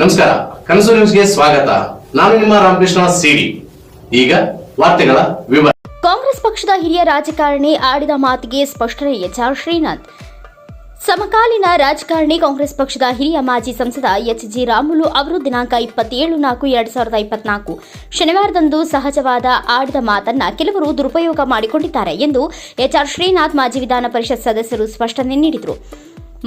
ನಮಸ್ಕಾರ, ಕನಸು ನ್ಯೂಸ್ಗೆ ಸ್ವಾಗತ. ನಾನು ನಿಮ್ಮ ರಾಮಕೃಷ್ಣ ಸಿಡಿ. ಈಗ ವಾರ್ತೆಗಳ ವಿವರ. ಕಾಂಗ್ರೆಸ್ ಪಕ್ಷದ ಹಿರಿಯ ರಾಜಕಾರಣಿ ಆಡಿದ ಮಾತಿಗೆ ಸ್ಪಷ್ಟನೆ ಎಚ್ ಆರ್ ಶ್ರೀನಾಥ್. ಸಮಕಾಲೀನ ರಾಜಕಾರಣಿ ಕಾಂಗ್ರೆಸ್ ಪಕ್ಷದ ಹಿರಿಯ ಮಾಜಿ ಸಂಸದ ಎಚ್ ಜಿ ರಾಮುಲು ಅವರು ದಿನಾಂಕ ಇಪ್ಪತ್ತೇಳು ನಾಲ್ಕು ಎರಡ್ ಸಾವಿರದ ಇಪ್ಪತ್ನಾಲ್ಕು. ಶನಿವಾರದಂದು ಸಹಜವಾದ ಆಡಿದ ಮಾತನ್ನ ಕೆಲವರು ದುರುಪಯೋಗ ಮಾಡಿಕೊಂಡಿದ್ದಾರೆ ಎಂದು ಎಚ್ ಆರ್ ಶ್ರೀನಾಥ್ ಮಾಜಿ ವಿಧಾನ ಪರಿಷತ್ ಸದಸ್ಯರು ಸ್ಪಷ್ಟನೆ ನೀಡಿದರು.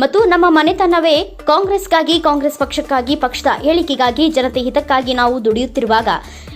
ಮತ್ತು ನಮ್ಮ ಮನೆತನವೇ ಕಾಂಗ್ರೆಸ್ಗಾಗಿ, ಕಾಂಗ್ರೆಸ್ ಪಕ್ಷಕ್ಕಾಗಿ, ಪಕ್ಷದ ಹೇಳಿಕೆಗಾಗಿ, ಜನತೆ ಹಿತಕ್ಕಾಗಿ ನಾವು ದುಡಿಯುತ್ತಿರುವಾಗ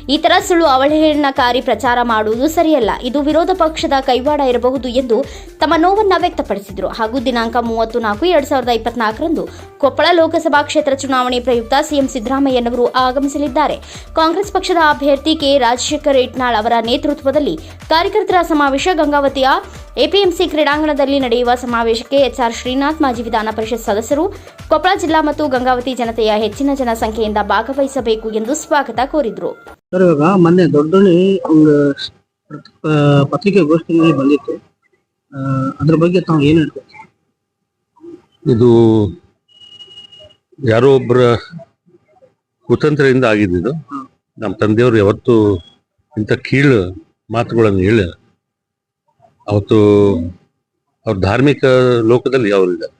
ಈ ತರ ಸುಳ್ಳು ಅವಹೇಳನಕಾರಿ ಪ್ರಚಾರ ಮಾಡುವುದು ಸರಿಯಲ್ಲ. ಇದು ವಿರೋಧ ಪಕ್ಷದ ಕೈವಾಡ ಇರಬಹುದು ಎಂದು ತಮ್ಮ ನೋವನ್ನ ವ್ಯಕ್ತಪಡಿಸಿದರು. ಹಾಗೂ ದಿನಾಂಕ ಮೂವತ್ತು ನಾಲ್ಕು ಎರಡ್ ಸಾವಿರದ ಇಪ್ಪತ್ನಾಲ್ಕರಂದು ಕೊಪ್ಪಳ ಲೋಕಸಭಾ ಕ್ಷೇತ್ರ ಚುನಾವಣೆ ಪ್ರಯುಕ್ತ ಸಿಎಂ ಸಿದ್ದರಾಮಯ್ಯನವರು ಆಗಮಿಸಲಿದ್ದಾರೆ. ಕಾಂಗ್ರೆಸ್ ಪಕ್ಷದ ಅಭ್ಯರ್ಥಿ ಕೆ ರಾಜಶೇಖರ್ ಇಟ್ನಾಳ್ ಅವರ ನೇತೃತ್ವದಲ್ಲಿ ಕಾರ್ಯಕರ್ತರ ಸಮಾವೇಶ ಗಂಗಾವತಿಯ ಎಪಿಎಂಸಿ ಕ್ರೀಡಾಂಗಣದಲ್ಲಿ ನಡೆಯುವ ಸಮಾವೇಶಕ್ಕೆ ಎಚ್ಆರ್ ಶ್ರೀನಾಥ್ ಮಾಜಿ ವಿಧಾನ ಪರಿಷತ್ ಸದಸ್ಯರು ಕೊಪ್ಪಳ ಜಿಲ್ಲಾ ಮತ್ತು ಗಂಗಾವತಿ ಜನತೆಯ ಹೆಚ್ಚಿನ ಜನಸಂಖ್ಯೆಯಿಂದ ಭಾಗವಹಿಸಬೇಕು ಎಂದು ಸ್ವಾಗತ ಕೋರಿದರು. ಮೊನ್ನೆ ದೊಡ್ಡ ಒಂದು ಪತ್ರಿಕಾಗೋಷ್ಠಿನಲ್ಲಿ ಬಂದಿತ್ತು. ಆ, ಅದ್ರ ಬಗ್ಗೆ ತಾವು ಏನು ಇದು ಯಾರೋ ಒಬ್ಬರ ಕುತಂತ್ರದಿಂದ ಆಗಿದ್ದು ನಮ್ಮ ತಂದೆಯವರು ಯಾವತ್ತು ಇಂಥ ಕೀಳು ಮಾತುಗಳನ್ನು ಹೇಳ ಅವತ್ತು ಅವ್ರ ಧಾರ್ಮಿಕ ಲೋಕದಲ್ಲಿ ಅವರಿದ್ದಾರೆ.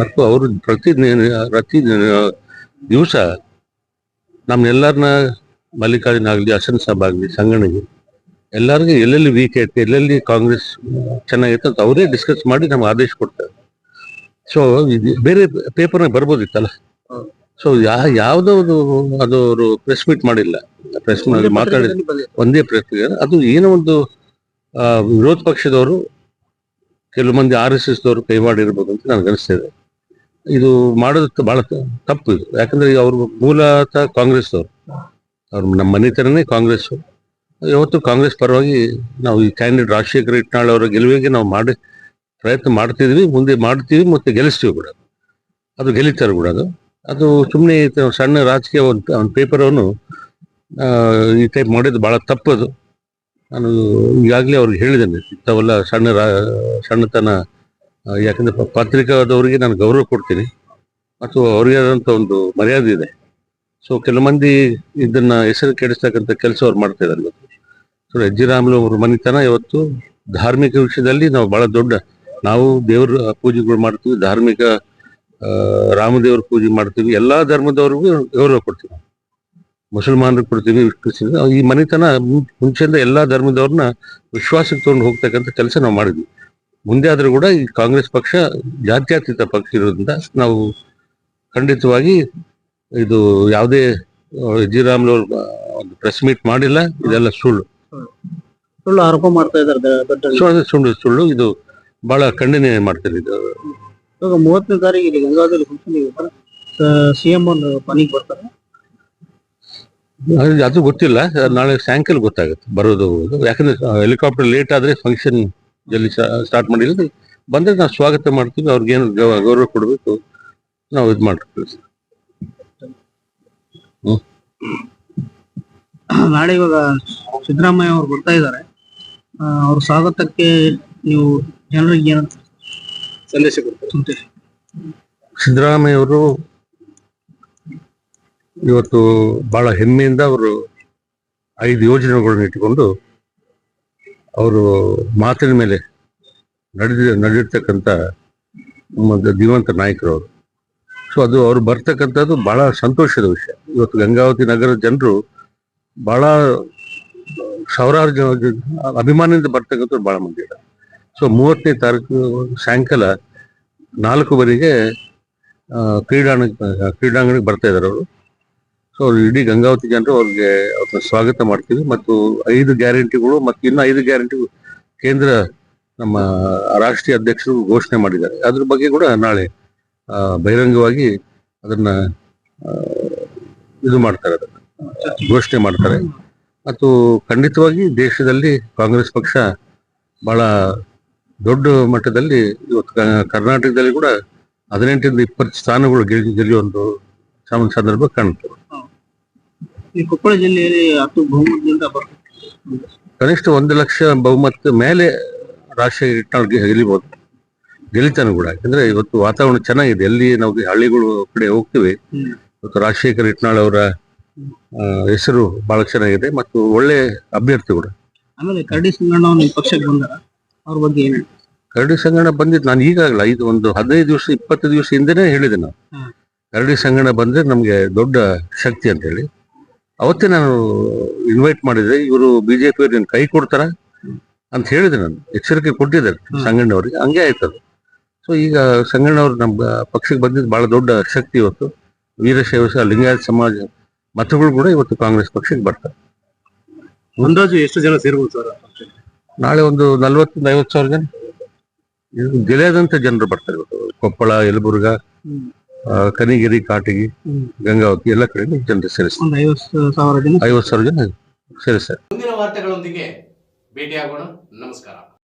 ಮತ್ತು ಅವರು ಪ್ರತಿ ಪ್ರತಿ ದಿವಸ ನಮ್ಮನ್ನೆಲ್ಲರನ್ನ ಮಲ್ಲಿಕಾರ್ಜುನ ಆಗಲಿ ಅಶನ್ ಸಾಬ್ ಆಗಲಿ ಸಂಗಣಿಗೆ ಎಲ್ಲರಿಗೂ ಎಲ್ಲೆಲ್ಲಿ ವೀಕ್ ಐತೆ ಎಲ್ಲೆಲ್ಲಿ ಕಾಂಗ್ರೆಸ್ ಚೆನ್ನಾಗೈತೆ ಅಂತ ಅವರೇ ಡಿಸ್ಕಸ್ ಮಾಡಿ ನಮ್ಗೆ ಆದೇಶ ಕೊಡ್ತಾರೆ. ಸೊ ಬೇರೆ ಪೇಪರ್ನಾಗ ಬರ್ಬೋದಿತ್ತಲ್ಲ? ಸೊ ಯಾ ಯಾವುದೋ ಅದು ಅವರು ಪ್ರೆಸ್ ಮೀಟ್ ಮಾಡಿಲ್ಲ. ಪ್ರೆಸ್ ಮಾತಾಡಿ ಒಂದೇ ಪ್ರಕ್ರಿಯೆ ಅದು ಏನೋ ಒಂದು ವಿರೋಧ ಪಕ್ಷದವರು ಕೆಲವು ಮಂದಿ ಆರ್ ಎಸ್ ಎಸ್ ದವರು ಕೈವಾಡಿರ್ಬೋದು ಅಂತ ನನಗೆ ಅನಿಸ್ತಿದೆ ಇದು. ಮಾಡೋದು ಬಹಳ ತಪ್ಪು ಇದು. ಯಾಕಂದ್ರೆ ಅವರು ಮೂಲತಃ ಕಾಂಗ್ರೆಸ್ ಅವರು ನಮ್ಮ ಮನೆತನನೇ ಕಾಂಗ್ರೆಸ್ ಯಾವತ್ತು ಕಾಂಗ್ರೆಸ್ ಪರವಾಗಿ ನಾವು ಈ ಕ್ಯಾಂಡಿಡೇಟ್ ರಾಜಶೇಖರ್ ಇಟ್ನಾಳ್ ಅವರ ಗೆಲುವಿಗೆ ನಾವು ಮಾಡಿ, ಪ್ರಯತ್ನ ಮಾಡ್ತಿದ್ವಿ, ಮುಂದೆ ಮಾಡ್ತೀವಿ ಮತ್ತೆ ಗೆಲ್ಲಿಸ್ತೀವಿ ಕೂಡ. ಅದು ಗೆಲ್ಲಿತಾರೆ ಕೂಡ ಅದು. ಅದು ಸುಮ್ಮನೆ ಸಣ್ಣ ರಾಜಕೀಯ ಒಂದು ಪೇಪರ್ ಅವನು ಈ ಟೈಪ್ ಮಾಡಿದ್ದು ಬಹಳ ತಪ್ಪದು ನಾನು ಈಗಾಗಲೇ ಅವ್ರಿಗೆ ಹೇಳಿದ್ದೇನೆ, ಇಂಥವೆಲ್ಲ ಸಣ್ಣ ರಾ, ಸಣ್ಣತನ ಯಾಕಂದರೆ ಪತ್ರಿಕಾದವರಿಗೆ ನಾನು ಗೌರವ ಕೊಡ್ತೀನಿ. ಮತ್ತು ಅವ್ರಿಗೆ ಆದಂಥ ಒಂದು ಮರ್ಯಾದೆ ಇದೆ. ಸೊ ಕೆಲವು ಮಂದಿ ಇದನ್ನ ಹೆಸರು ಕೆಡಿಸ್ತಕ್ಕಂಥ ಕೆಲಸ ಅವ್ರು ಮಾಡ್ತಾ ಇದ್ದಾರೆ ಇವತ್ತು. ಸೊ ಎಜ್ ಜಿ ರಾಮುಲು ಅವ್ರ ಮನೆತನ ಇವತ್ತು ಧಾರ್ಮಿಕ ವಿಷಯದಲ್ಲಿ ನಾವು ಬಹಳ ದೊಡ್ಡ, ನಾವು ದೇವ್ರ ಪೂಜೆಗಳು ಮಾಡ್ತೀವಿ, ಧಾರ್ಮಿಕ ರಾಮದೇವ್ರ ಪೂಜೆ ಮಾಡ್ತೀವಿ, ಎಲ್ಲಾ ಧರ್ಮದವ್ರಿಗೂ ಗೌರವ ಕೊಡ್ತೀವಿ ಮುಸಲ್ಮಾನರಿಗೆ ಕೊಡ್ತೀವಿ ಕ್ರಿಶ್ಚಿಯನ್ ಈ ಮನೆತನ ಮುಂಚೆಯಿಂದ ಎಲ್ಲಾ ಧರ್ಮದವ್ರನ್ನ ವಿಶ್ವಾಸಕ್ಕೆ ತಗೊಂಡು ಹೋಗ್ತಕ್ಕಂಥ ಕೆಲಸ ನಾವು ಮಾಡಿದ್ವಿ. ಮುಂದೆ ಆದರೂ ಕೂಡ ಈ ಕಾಂಗ್ರೆಸ್ ಪಕ್ಷ ಜಾತ್ಯತೀತ ಪಕ್ಷ ಇರೋದ್ರಿಂದ ನಾವು ಖಂಡಿತವಾಗಿ ಇದು ಯಾವುದೇ ಜಿರಾಮ್ಲು ಒಂದು ಪ್ರೆಸ್ ಮೀಟ್ ಮಾಡಿಲ್ಲ. ಇದೆಲ್ಲ ಸುಳ್ಳು. ಸುಳ್ಳು ಆರೋಪ ಮಾಡ್ತಾ ಇದ್ದಾರೆ ಸುಳ್ಳು ಸುಳ್ಳು. ಇದು ಬಹಳ ಖಂಡನೆ ಮಾಡ್ತಾರೆ ಇದು. ಮೂವತ್ತನೇ ತಾರೀಕು ಇಲ್ಲಿ ಗಂಗಾವತಿಯಲ್ಲಿ ಫಂಕ್ಷನ್ ಸಿಎಂ ಒಂದು ಮನೆಗೆ ಬರ್ತಾರೆ. ಅದು- ಗೊತ್ತಿಲ್ಲ. ನಾಳೆ ಸಾಯಂಕಾಲ ಗೊತ್ತಾಗುತ್ತೆ ಬರೋದು ಹೋಗೋದು. ಯಾಕಂದ್ರೆ ಹೆಲಿಕಾಪ್ಟರ್ ಲೇಟ್ ಆದ್ರೆ ಫಂಕ್ಷನ್ ಜಲ್ದಿ ಸ್ಟಾರ್ಟ್ ಮಾಡಿಲ್ಲ ಬಂದ್ರೆ ನಾವು ಸ್ವಾಗತ ಮಾಡ್ತೀವಿ. ಅವ್ರಿಗೇನು ಗೌರವ ಕೊಡಬೇಕು. ನಾವು ಇದು ಮಾಡ್ತೀವಿ. ನಾಳೆ ಇವಾಗ ಸಿದ್ದರಾಮಯ್ಯ ಅವ್ರು ಬರ್ತಾ ಇದ್ದಾರೆ. ಅವ್ರ ಸ್ವಾಗತಕ್ಕೆ ನೀವು ಜನರಿಗೆ ಏನಂತ ಸಂದೇಶ ಕೊಡ್ತೀರಿ? ಸಿದ್ದರಾಮಯ್ಯ ಅವರು ಇವತ್ತು ಬಹಳ ಹೆಮ್ಮೆಯಿಂದ ಅವರು ಐದು ಯೋಜನೆಗಳನ್ನ ಇಟ್ಟುಕೊಂಡು ಅವರು ಮಾತಿನ ಮೇಲೆ ನಡೆದ, ನಡೆದಿರ್ತಕ್ಕಂಥ ದಿವಂತ ನಾಯಕರು ಅವರು ಸೊ ಅದು ಅವ್ರು ಬರ್ತಕ್ಕಂಥದ್ದು ಬಹಳ ಸಂತೋಷದ ವಿಷಯ. ಇವತ್ತು ಗಂಗಾವತಿ ನಗರದ ಜನರು ಬಹಳ ಸಾವಿರಾರು ಜನ ಅಭಿಮಾನದಿಂದ ಬರ್ತಕ್ಕಂಥವ್ರು ಬಹಳ ಮಂದಿ ಇದ್ದಾರೆ. ಸೊ ಮೂವತ್ತನೇ ತಾರೀಕು ಸಾಯಂಕಾಲ ನಾಲ್ಕುವರೆಗೆ ಕ್ರೀಡಾಂಗಣ, ಕ್ರೀಡಾಂಗಣಕ್ಕೆ ಬರ್ತಾ ಇದ್ದಾರೆ ಅವರು. ಸೊ ಇಡೀ ಗಂಗಾವತಿ ಜನರು ಅವ್ರಿಗೆ ಅವ್ರನ್ನ ಸ್ವಾಗತ ಮಾಡ್ತೀವಿ. ಮತ್ತು ಐದು ಗ್ಯಾರಂಟಿಗಳು ಮತ್ತು ಇನ್ನು ಐದು ಗ್ಯಾರಂಟಿ ಕೇಂದ್ರ ನಮ್ಮ ರಾಷ್ಟ್ರೀಯ ಅಧ್ಯಕ್ಷರು ಘೋಷಣೆ ಮಾಡಿದ್ದಾರೆ. ಅದ್ರ ಬಗ್ಗೆ ಕೂಡ ನಾಳೆ ಬಹಿರಂಗವಾಗಿ ಅದನ್ನ ಇದು ಮಾಡ್ತಾರೆ ಅದನ್ನ, ಘೋಷಣೆ ಮಾಡ್ತಾರೆ. ಮತ್ತು ಖಂಡಿತವಾಗಿ ದೇಶದಲ್ಲಿ ಕಾಂಗ್ರೆಸ್ ಪಕ್ಷ ಬಹಳ ದೊಡ್ಡ ಮಟ್ಟದಲ್ಲಿ ಇವತ್ತು ಕರ್ನಾಟಕದಲ್ಲಿ ಕೂಡ ಹದಿನೆಂಟರಿಂದ ಇಪ್ಪತ್ತು ಸ್ಥಾನಗಳು ಗೆಲ್ ಗೆಲ್ಲುವ ಒಂದು ಸಂದರ್ಭ ಕಾಣುತ್ತೆ ಈ ಕೊಪ್ಪಳ ಜಿಲ್ಲೆಯಲ್ಲಿ ಬಹುಮತದಿಂದ ಬರ್ತದೆ. ಕನಿಷ್ಠ ಒಂದು ಲಕ್ಷ ಬಹುಮತ ಮೇಲೆ ರಾಜಶೇಖರ್ ಹಿಟ್ನಾಳ್ಗೆ ಗೆ- ಗೆಲ್ಲಿಬಹುದು ಗೆಲ್ತಾನೆ ಕೂಡ. ಯಾಕಂದ್ರೆ ಇವತ್ತು ವಾತಾವರಣ ಚೆನ್ನಾಗಿದೆ. ಎಲ್ಲಿ ನಾವು ಹಳ್ಳಿಗಳು ಕಡೆ ಹೋಗ್ತೀವಿ. ಮತ್ತು ರಾಜಶೇಖರ್ ಇಟ್ನಾಳ್ ಅವರ ಹೆಸರು ಬಹಳ ಚೆನ್ನಾಗಿದೆ ಮತ್ತು ಒಳ್ಳೆ ಅಭ್ಯರ್ಥಿ ಕೂಡ. ಆಮೇಲೆ ಕರಡಿ ಸಂಗಣ್ಣ ಪಕ್ಷಕ್ಕೆ ಬಂದಾರ. ಅವ್ರ ಬಗ್ಗೆ ಏನ್ ಕರಡಿ ಸಂಗಣ ಬಂದಿದ್ದು ನಾನು ಈಗಾಗಲ್ಲ ಇದು ಒಂದು ಹದಿನೈದು ದಿವಸ ಇಪ್ಪತ್ತು ದಿವಸ ಹಿಂದೆನೇ ಹೇಳಿದೆ ನಾವು ಕರಡಿ ಸಂಗಣ ಬಂದ್ರೆ ನಮ್ಗೆ ದೊಡ್ಡ ಶಕ್ತಿ ಅಂತ ಹೇಳಿ. ಅವತ್ತೇ ನಾನು ಇನ್ವೈಟ್ ಮಾಡಿದ್ರೆ ಇವರು ಬಿಜೆಪಿ ಅವ್ರು ಕೈ ಕೊಡ್ತಾರ ಅಂತ ಹೇಳಿದೆ ನಾನು. ಎಚ್ಚರಿಕೆ ಕೊಟ್ಟಿದ್ದಾರೆ. ಸಂಗಣ್ಣವ್ರಿಗೆ ಹಂಗೆ ಆಯ್ತದು ಸೊ ಈಗ ಸಂಗಣ್ಣವ್ರು ನಮ್ಮ ಪಕ್ಷಕ್ಕೆ ಬಂದಿದ್ದು ಬಹಳ ದೊಡ್ಡ ಶಕ್ತಿ ಇವತ್ತು. ವೀರಶೈವ ಲಿಂಗಾಯತ ಸಮಾಜ ಮತಗಳು ಕೂಡ ಇವತ್ತು ಕಾಂಗ್ರೆಸ್ ಪಕ್ಷಕ್ಕೆ ಬರ್ತಾರೆ. ಅಂದಾಜು ಎಷ್ಟು ಜನ ಸೇರ್ಬೋದು ಸರ್ ನಾಳೆ ಒಂದು ನಲ್ವತ್ತಿಂದ ಐವತ್ತು ಸಾವಿರ ಜನ. ಜಿಲ್ಲೆಯಾದಂತ ಜನರು ಬರ್ತಾರೆ ಇವತ್ತು. ಕೊಪ್ಪಳ ಯಲಬುರ್ಗಾ ಕನಿಗಿರಿ ಕಾಟಗಿ ಗಂಗಾವತಿ ಎಲ್ಲ ಕಡೆ ಜನರು ಸೇರಿಸ್ತಾರೆ. ಒಂದ್ ಐವತ್ತು ಸಾವಿರ ಜನ ಐವತ್ತು ಸಾವಿರ ಜನ ಸೇರಿಸ್ತಾರೆ. ಮುಂದಿನ ವಾರ್ತೆಗಳೊಂದಿಗೆ ಭೇಟಿಯಾಗೋಣ. ನಮಸ್ಕಾರ.